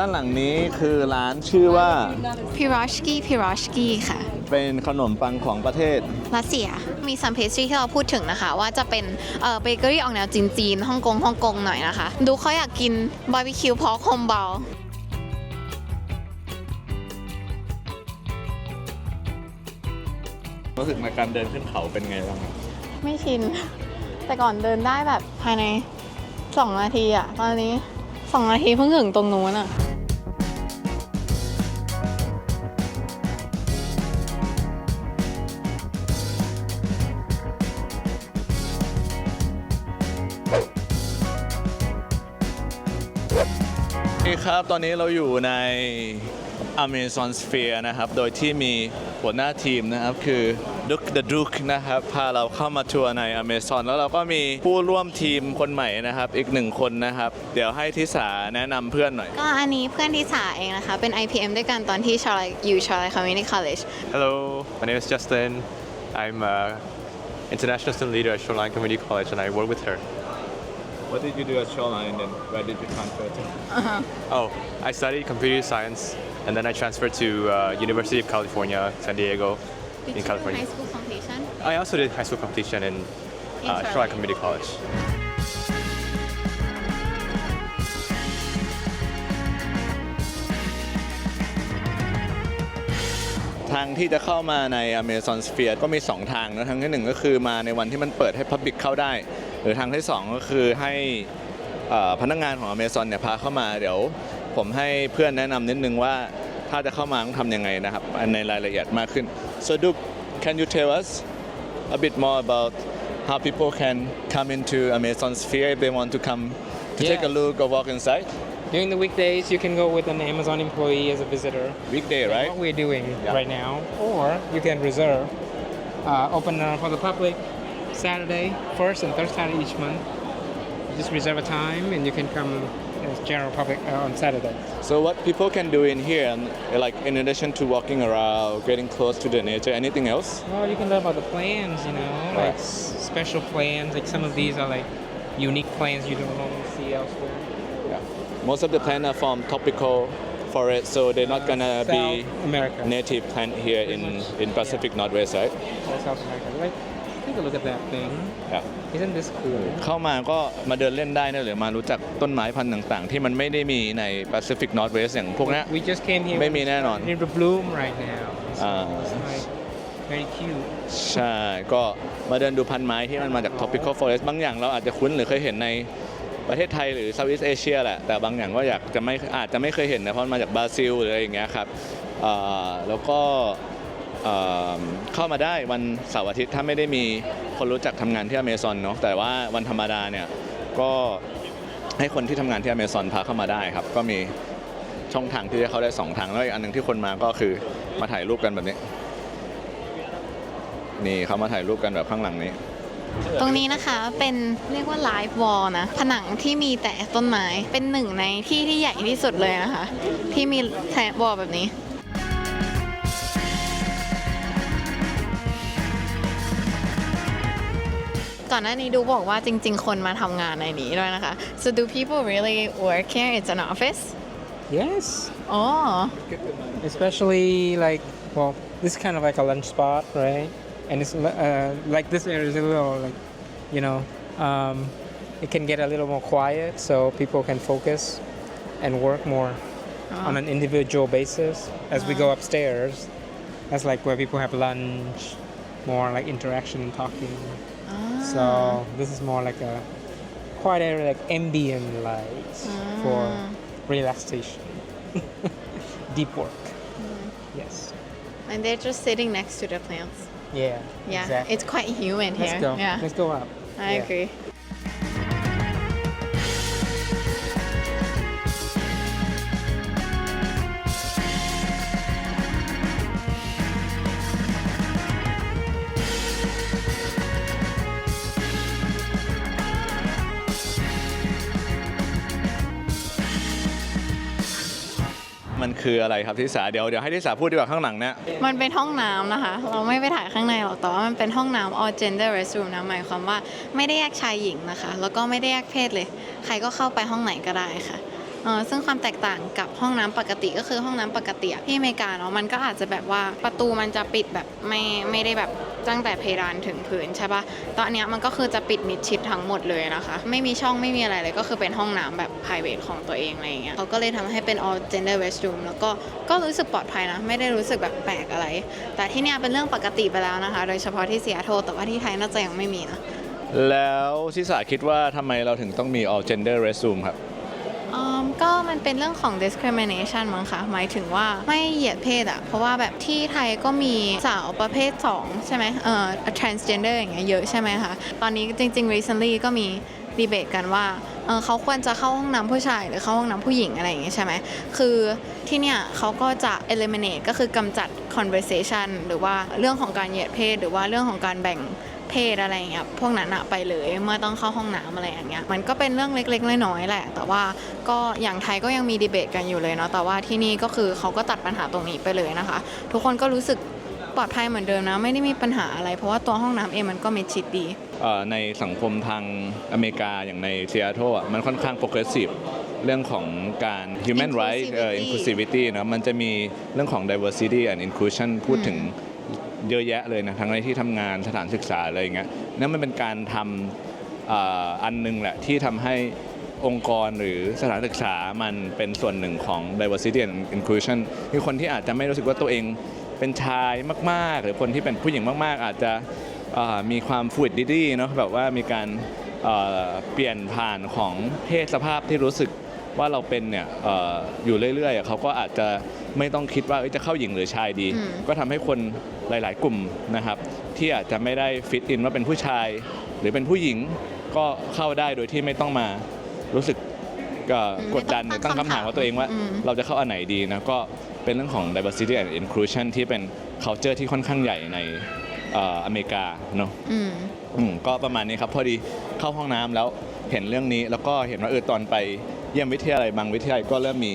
ด้านหลังนี้คือร้านชื่อว่า พิรอชกี้พิรอชกี้ค่ะ เป็นขนมปังของประเทศ รัสเซีย มีซัมเพสทรีที่เราพูดถึงนะคะ ว่าจะเป็นเอ่อเบเกอรี่ออกแนวจีนๆฮ่องกงฮ่องกงหน่อยนะคะ ดูเขาอยากกินบาร์บีคิวพอกโฮมเบลรู้สึกในการเดินขึ้นเขาเป็นไงบ้างครับไม่ชิน แต่ก่อนเดินได้แบบภายใน 2 นาทีอะตอนนี้ 2 นาทีเพิ่งถึงตรงนู้นอะ ครับ ตอนนี้เราอยู่ใน Amazon Sphere นะครับ โดยที่มีหัวหน้าทีมนะครับ คือดุก The Duke นะครับ พาเราเข้ามาทัวร์ใน Amazon แล้วเราก็มีผู้ร่วมทีมคนใหม่นะครับ อีกหนึ่งคนนะครับ เดี๋ยวให้ทิสาแนะนำเพื่อนหน่อย ก็อันนี้เพื่อนที่สาเองนะคะ เป็น IPM ด้วยกันตอนที่ชาร์ลอยู่ชาร์ล Community College Hello, my name is Justin. I'm uh, international student leader at Shoreline Community College, and I work with her. What did you do at Shoreline and then where did you transfer to? Oh, I studied computer science, and then I transferred to uh, University of California, San Diego, Did in you do California. high school competition? I also did high school competition in In uh, Shoreline. Shoreline Community College. ทางที่จะเข้ามาใน Amazon Sphere ก็มี 2 ทางนะทางที่หนึ่งก็คือมาในวันที่มันเปิดให้ Public เข้าได้ หรือทางที่ 2 ก็คือให้เอ่อพนักงานของ Amazon เนี่ยพาเข้ามาเดี๋ยวผมให้เพื่อนแนะนำนิดนึงว่าถ้าจะเข้ามาต้องทำยังไงนะครับในรายละเอียดมากขึ้น so Duke can you tell us a bit more about how people can come into Amazon Sphere if they want to come to take a Yeah. look or walk inside During the weekdays, you can go with an Amazon employee as a visitor. weekday right What we're doing Yeah. right now, or you can reserve, uh, open uh, for the public Saturday, first and third Saturday each month. Just reserve a time, and you can come as general public uh, on Saturday. So what people can do in here, and, like in addition to walking around, getting close to the nature, anything else? Well, you can learn about the plans, you know, like Right. s- special plans. Like some of these are like unique plans you don't normally see elsewhere. Yeah. Most of the plants are from tropical forest, so they're not gonna South be America. native plant here in in Pacific Northwest, right? South America. Like, take a look at that thing. Yeah. Isn't this cool? เข้ามาก็มาเดินเล่นได้นะหรือมารู้จักต้นไม้พันธุ์ต่าง ๆ ที่มันไม่ได้มีใน Pacific Northwest อย่างพวกเนี้ย We just came here. ไม่มีแน่นอน in the bloom right now. So Ah. it's like very cute. ใช่ ก็มาเดินดูพันไม้ที่มันมาจาก tropical forest บางอย่างเราอาจจะคุ้นหรือเคยเห็นในประเทศไทยหรือ Southeast Asia แหละ แต่บางอย่างก็อยากจะไม่อาจจะไม่เคยเห็นนะเพราะมันมาจากบราซิลหรืออะไรอย่างเงี้ยครับเอ่อแล้วก็ เอ่อเข้ามาได้วันเสาร์อาทิตย์ถ้าไม่ได้มีคนรู้จักทำงานที่อเมซอนเนาะแต่ว่าวันธรรมดาเนี่ยก็ให้คนที่ทำงานที่อเมซอนพาเข้ามาได้ครับ ก็มีช่องทางที่จะเข้าได้สองทางแล้วอีกอันหนึ่งที่คนมาก็คือมาถ่ายรูปกันแบบนี้ นี่เขามาถ่ายรูปกันแบบข้างหลังนี้ ตรงนี้นะคะเป็นเรียกว่าไลฟ์วอลนะผนังที่มีแต่ต้นไม้เป็นหนึ่งในที่ที่ใหญ่ที่สุดเลยนะคะ ที่มีแทวอลแบบนี้ ก่อนหน้านี้ดูบอกว่าจริง ๆ คนมาทำงานในนี้ด้วยนะคะ so do people really work here it's an office Yes. อ๋อ Especially like, well, this is kind of like a lunch spot, right? And it's uh, like this area is a little like, you know, um, it can get a little more quiet so people can focus and work more on an individual basis. As we go upstairs, that's like where people have lunch, more like interaction and talking. So this is more like a quiet area, like ambient light for mm. relaxation, deep work. Mm. Yes. and they're just sitting next to the plants Yeah. yeah Exactly. it's quite humid here. Let's go. yeah Let's go up. I Yeah. agree คืออะไรครับทิสาเดี๋ยวเดี๋ยวให้ทิสาพูดดีกว่าข้างหลังเนี่ยมันเป็นห้องน้ำนะคะ เราไม่ไปถ่ายข้างในหรอกแต่ว่ามันเป็นห้องน้ำ all gender restroom นะหมายความว่าไม่ได้แยกชายหญิงนะคะ แล้วก็ไม่ได้แยกเพศเลย ใครก็เข้าไปห้องไหนก็ได้ค่ะเออซึ่งความแตกต่างกับห้องน้ำปกติก็คือห้องน้ำปกติที่อเมริกาเนาะมันก็อาจจะแบบว่าประตูมันจะปิดแบบไม่ไม่ได้แบบ ตั้งแต่เพดานถึงพื้นใช่ปะตอนเนี้ยมันก็คือจะปิดมิดชิดทั้งหมดเลยนะคะ ไม่มีช่องไม่มีอะไรเลยก็คือเป็นห้องน้ำแบบ private ของตัวเองอะไรอย่างเงี้ยเขาก็เลยทำให้เป็น all gender restroom แล้วก็ก็รู้สึกปลอดภัยนะ ไม่ได้รู้สึกแบบแปลกอะไร แต่ที่เนี่ยเป็นเรื่องปกติไปแล้วนะคะ โดยเฉพาะที่เซียโตรแต่ว่าที่ไทยน่าจะยังไม่มีนะแล้วชิสาคิดว่าทำไมเราถึงต้องมี all gender restroom ครับ ก็มันเป็นเรื่องของ discrimination มั้งคะหมายถึงว่าไม่เหยียดเพศอะเพราะว่าแบบที่ไทยก็มีสาวประเภท 2 ใช่ไหมเอ่อ transgender อย่างเงี้ยเยอะใช่ไหมคะตอนนี้จริง ๆ recently ก็มีดีเบตกันว่าเเขาควรจะเข้าห้องน้ำผู้ชายหรือเข้าห้องน้ำผู้หญิงอะไรอย่างเงี้ยใช่ไหม คือที่เนี่ยเขาก็จะ eliminate ก็คือกำจัด conversation หรือว่าเรื่องของการเหยียดเพศ หรือว่าเรื่องของการแบ่ง เพศอะไรอย่างเงี้ยพวกนั้นอะไปเลยเมื่อต้องเข้าห้องน้ำอะไรอย่างเงี้ยมันก็เป็นเรื่องเล็กๆน้อยๆแหละ แต่ว่าก็อย่างไทยก็ยังมีดีเบตกันอยู่เลยเนาะแต่ว่าที่นี่ก็คือเขาก็ตัดปัญหาตรงนี้ไปเลยนะคะ ทุกคนก็รู้สึกปลอดภัยเหมือนเดิมนะ ไม่ได้มีปัญหาอะไร เพราะว่าตัวห้องน้ำเองมันก็มิดชิดดีเอ่อในสังคมทางอเมริกาอย่างในซีแอตเทิลอะมันค่อนข้างโปรเกรสซีฟเรื่องของการ human right เอ่อ inclusivity นะมันจะมีเรื่องของ diversity and inclusion พูดถึง เยอะแยะเลยนะทั้งในที่ทำงานสถานศึกษาอะไรอย่างเงี้ยนั่นมันเป็นการทำเอ่ออันหนึงแหละที่ทำให้องค์กรหรือสถานศึกษามันเป็นส่วนหนึ่งของ diversity and inclusion มีคนที่อาจจะไม่รู้สึกว่าตัวเองเป็นชายมาก ๆ หรือคนที่เป็นผู้หญิงมาก ๆ อาจจะมีความฟ l ู i ดิตี้เนาะแบบว่ามีการเปลี่ยนผ่านของเพศสภาพที่รู้สึกว่าเราเป็นเนี่ยอยู่เรื่อยๆเขาก็อาจจะ ไม่ต้องคิดว่าเอ้ยจะเข้าหญิงหรือชายดี อืม ก็ทำให้คนหลาย ๆ กลุ่มนะครับ ที่อาจจะไม่ได้ฟิตอินว่าเป็นผู้ชาย หรือเป็นผู้หญิงก็เข้าได้โดยที่ไม่ต้องมารู้สึกก็กดดันหรือตั้งคำถามว่าตัวเองว่าอืม เราจะเข้าอันไหนดีนะก็เป็นเรื่องของ diversity and inclusion ที่เป็น culture ที่ค่อนข้างใหญ่ในเอ่ออเมริกาเนาะ อืม อืมก็ประมาณนี้ครับพอดีเข้าห้องน้ำแล้วเห็นเรื่องนี้แล้วก็เห็นว่าเออตอนไปเยี่ยมวิทยาลัยบางวิทยาลัยก็เริ่มมี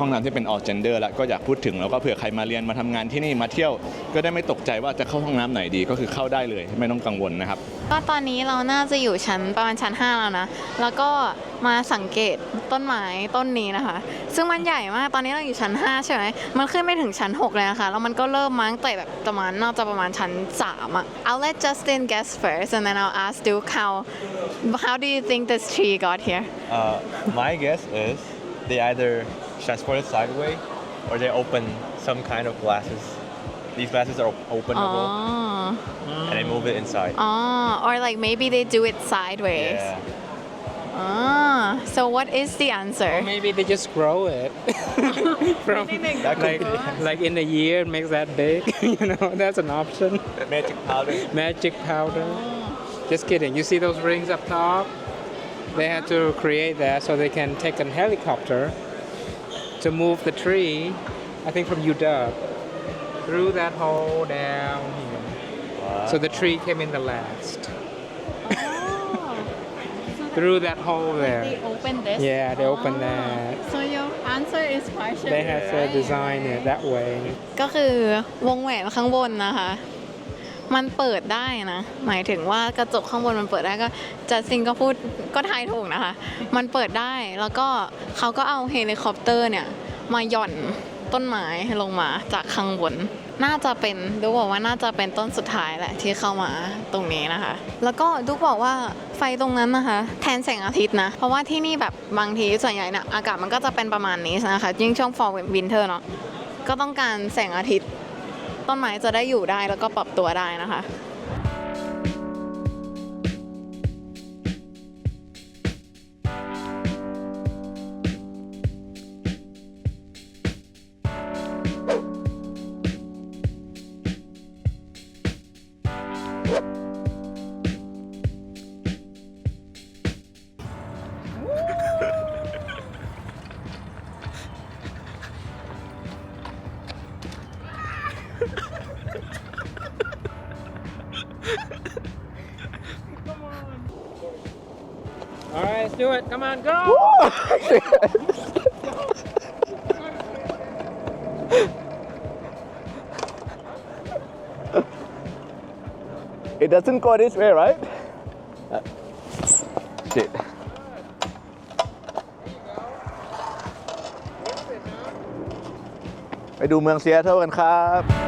ห้องน้ำที่เป็น all gender แล้วก็อยากพูดถึงแล้วก็เผื่อใครมาเรียนมาทำงานที่นี่มาเที่ยว ก็ได้ไม่ตกใจว่าจะเข้าห้องน้ำไหนดีก็คือเข้าได้เลยไม่ต้องกังวลนะครับ ก็ตอนนี้เราน่าจะอยู่ชั้นประมาณชั้น 5 แล้วนะ แล้วก็มาสังเกตต้นไม้ต้นนี้นะคะ ซึ่งมันใหญ่มาก ตอนนี้เราอยู่ชั้น 5 ใช่ไหม มันขึ้นไม่ถึงชั้น 6 เลยนะคะ แล้วมันก็เริ่มมาตั้งแต่แบบประมาณน่าจะประมาณชั้น 3 อะ I'll let Justin guess first and then I'll ask Duke how how do you think this tree got here Uh, my guess is they either transported sideways, or they open some kind of glasses. These glasses are openable, Oh. and they move it inside. Oh, or like maybe they do it sideways. Yeah. Ah, so what is the answer? Maybe they just grow it from That like, like in a year it makes that big. you know, that's an option. Magic powder. Magic powder. Just kidding. You see those rings up top? They had to create that so they can take an helicopter to move the tree. I think from UW through that hole down here. So the tree came in the last. Through that hole they there. open this Yeah, they open that. so your answer is partially They had to right. design it that way. ก็คือวงแหวนข้างบนนะคะ มันเปิดได้นะ หมายถึงว่ากระจกข้างบนมันเปิดได้ก็จัสซินก็พูดก็ทายถูกนะคะ มันเปิดได้แล้วก็เขาก็เอาเฮลิคอปเตอร์เนี่ย มาหย่อนต้นไม้ลงมาจากข้างบน น่าจะเป็นดูบอกว่าน่าจะเป็นต้นสุดท้ายแหละที่เข้ามาตรงนี้นะคะ แล้วก็ดูบอกว่าไฟตรงนั้นนะคะ แทนแสงอาทิตย์นะ เพราะว่าที่นี่แบบบางทีส่วนใหญ่นี่ยอากาศมันก็จะเป็นประมาณนี้นะคะยิ่งช่วง fall winter เนาะก็ต้องการแสงอาทิตย์ ต้นไม้จะได้อยู่ได้แล้วก็ปรับตัวได้นะคะ All right, let's do it. Come on, go. it doesn't go this way, right? Uh, shit. ไปดูเมืองเซียเท่ากันครับ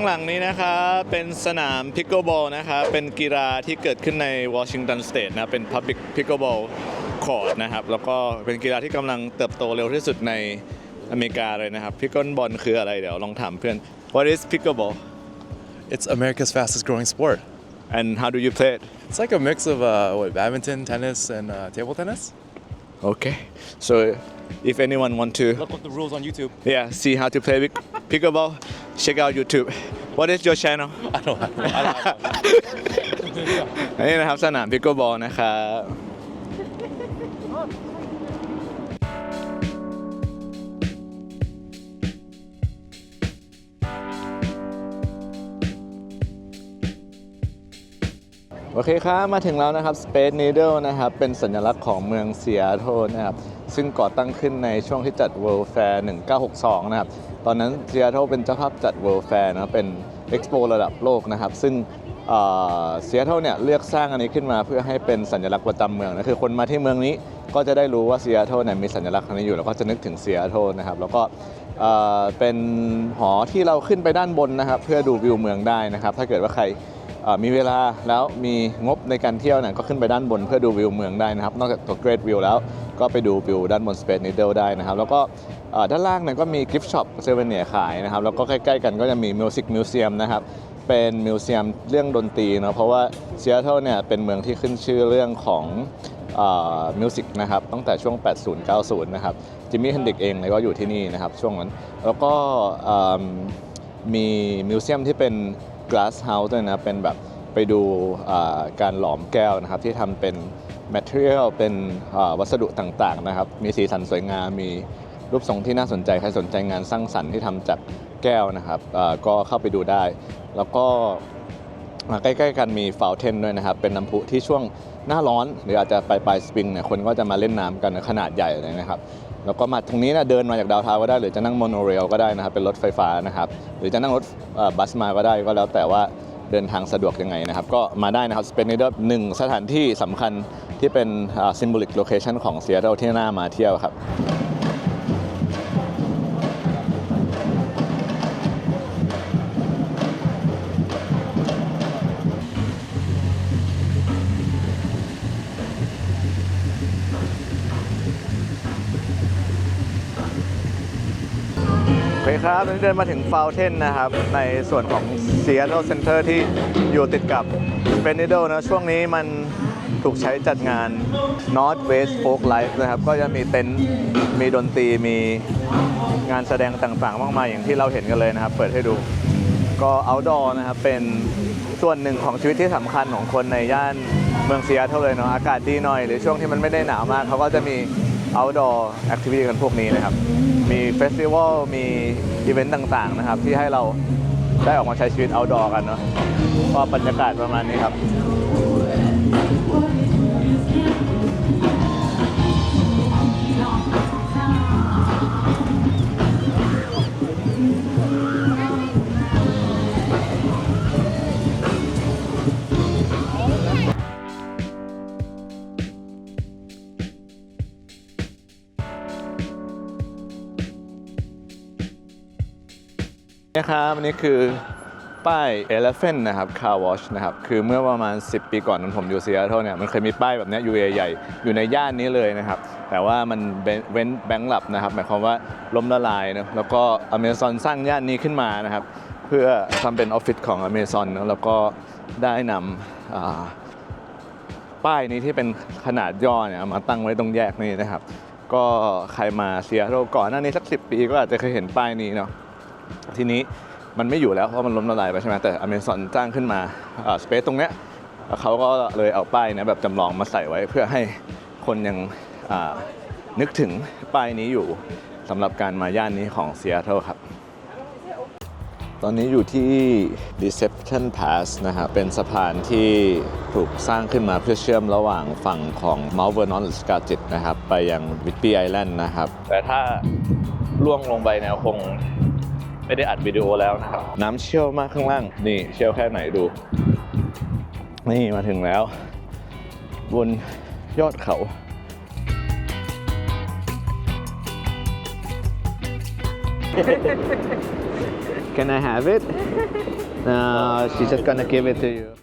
างหลังนี้นะครับเป็นสนามพิกเกิลบอลนะครับเป็นกีฬาที่เกิดขึ้นในวอชิงตันสเตทนะเป็น Public Pickleball Court นะครับแล้วก็เป็นกีฬาที่กำลังเติบโตเร็วที่สุดในอเมริกาเลยนะครับพิกเกิลบอลคืออะไรเดี๋ยวลองถามเพื่อน What is pickleball It's America's fastest growing sport. and how do you play it It's like a mix of uh, what, badminton, tennis, and uh, table tennis. Okay so if anyone want to Look up the rules on YouTube. yeah see how to play pick- pickleball check out YouTube What is your channel I don't have. I don't have อันนี้นะครับสนามพิกเกิลบอลนะครับ โอเคครับมาถึงแล้วนะครับ Space Needle นะครับเป็นสัญลักษณ์ของเมืองเซีแอตเทิลนะครับซึ่งก่อตั้งขึ้นในช่วงที่จัด World Fair 1962 นะครับตอนนั้นเซีแอตเทิลเป็นเจ้าภาพจัด World Fair นะเป็น Expo ระดับโลกนะครับซึ่งเซีแอตเทิลเนี่ยเลือกสร้างอันนี้ขึ้นมาเพื่อให้เป็นสัญลักษณ์ประจำเมืองนะคือคนมาที่เมืองนี้ก็จะได้รู้ว่าเซีแอตเทิลเนี่ยมีสัญลักษณ์อันนี้อยู่แล้วก็จะนึกถึงเซีแอตเทิลนะครับแล้วก็เออเป็นหอที่เราขึ้นไปด้านบนนะครับ เพื่อดูวิวเมืองได้นะครับ ถ้าเกิดว่าใคร มีเวลาแล้วมีงบในการเที่ยวเนี่ยก็ขึ้นไปด้านบนเพื่อดูวิวเมืองได้นะครับ นอกจากตัว Great View แล้วก็ไปดูวิวด้านบน Space Needle ได้นะครับ แล้วก็ด้านล่างเนี่ยก็มีกิฟต์ช็อปเซเว่นเนียขายนะครับ แล้วก็ใกล้ๆกันก็จะมีมิวสิกมิวเซียมนะครับเป็นมิวเซียมเรื่องดนตรีเนาะเพราะว่าซีแอตเทิลเนี่ยเป็นเมืองที่ขึ้นชื่อเรื่องของมิวสิกนะครับตั้งแต่ช่วง 80-90 นะครับจิมมี่เฮนดิกเองเนี่ยก็อยู่ที่นี่นะครับช่วงนั้น แล้วก็มีมิวเซียมที่เป็น glass house ด้วยนะ เป็นแบบไปดูการหลอมแก้วนะครับที่ทำเป็น material เป็นวัสดุต่างๆนะครับ มีสีสันสวยงาม มีรูปทรงที่น่าสนใจ ใครสนใจงานสร้างสรรค์ที่ทำจากแก้วนะครับก็เข้าไปดูได้ แล้วก็ใกล้ๆกันมีฟาวเทนด้วยนะครับ เป็นน้ำพุที่ช่วงหน้าร้อน หรืออาจจะปลายปลายสปริงเนี่ยคนก็จะมาเล่นน้ำกันขนาดใหญ่เลยนะครับ แล้วก็มาตรงนี้นะเดินมาจากดาวเทาวก็ได้ หรือจะนั่งโมโนเรลก็ได้นะครับ เป็นรถไฟฟ้านะครับ หรือจะนั่งรถบัสมาก็ได้ก็แล้วแต่ว่าเดินทางสะดวกยังไงนะครับ ก็มาได้นะครับเป็นในเดอร์หนึ่งสถานที่สำคัญที่เป็นซิมโบลิกโลเคชันของเซียโตที่น่ามาเที่ยวครับ เคครับตอนนี้เดินมาถึงฟาวเทนนะครับ ในส่วนของ Seattle Center ที่อยู่ติดกับ s p e n d i d l e นะ ช่วงนี้มันถูกใช้จัดงาน North West Folk Life นะครับ ก็จะมีเต็นท์มีดนตรีมีงานแสดงต่างๆ มากมายอย่างที่เราเห็นกันเลยนะครับ เปิดให้ดู ก็ outdoor นะครับ เป็นส่วนหนึ่งของชีวิตที่สำคัญของคนในย่านเมืองซีแอตเทิลเลยเนาะอากาศดีหน่อย หรือช่วงที่มันไม่ได้หนาวมากเขาก็จะมี outdoor activity กันพวกนี้นะครับ มีเฟสติวัลมีอีเวนต์ต่างๆนะครับ ที่ให้เราได้ออกมาใช้ชีวิต outdoor กันเนาะก็บรรยากาศประมาณนี้ครับ นะครับอันนี้คือป้าย Elephant นะครับ Car Wash นะครับ คือเมื่อประมาณ 10 ปีก่อนนั้นผมอยู่ซีแอตเทิลเนี่ย มันเคยมีป้ายแบบนี้ยอยู่ใหญ่ อยู่ในย่านนี้เลยนะครับ แต่ว่ามันเว้นแบงค์หลับนะครับ หมายความว่าล้มละลายนะ แล้วก็ Amazon สร้างย่านนี้ขึ้นมานะครับ เพื่อทำเป็นออฟฟิศของ Amazon นะแล้วก็ได้นำอ่าป้ายนี้ที่เป็นขนาดย่อเนี่ยมาตั้งไว้ตรงแยกนี้นะครับ ก็ใครมาเซียโตรก่อนหน้านี้สักสิปีก็อาจจะเคยเห็นป้ายนี้เนาะ ทีนี้มันไม่อยู่แล้วเพราะมันล้มละลายไปใช่ไหมแต่อเมซอนจ้างขึ้นมาสเปซตรงเนี้ยเขาก็เลยเอาป้ายนี้ยแบบจำลองมาใส่ไว้เพื่อให้คนยังนึกถึงป้ายนี้อยู่สำหรับการมาย่านนี้ของเซีแอตเทิลครับ ตอนนี้อยู่ที่ Deception Pass นะครับเป็นสะพานที่ถูกสร้างขึ้นมาเพื่อเชื่อมระหว่างฝั่งของ Mount Vernon หรือ Skagit นะครับ ไปยัง Whidbey Island นะครับ แต่ถ้าล่วงลงไปเนี่ยคง ไม่ได้อัดวิดีโอแล้วนะครับ น้ำเชี่ยวมากข้างล่าง นี่เชี่ยวแค่ไหนดู นี่มาถึงแล้ว บนยอดเขา Can I have it? No, she's just gonna give it to you.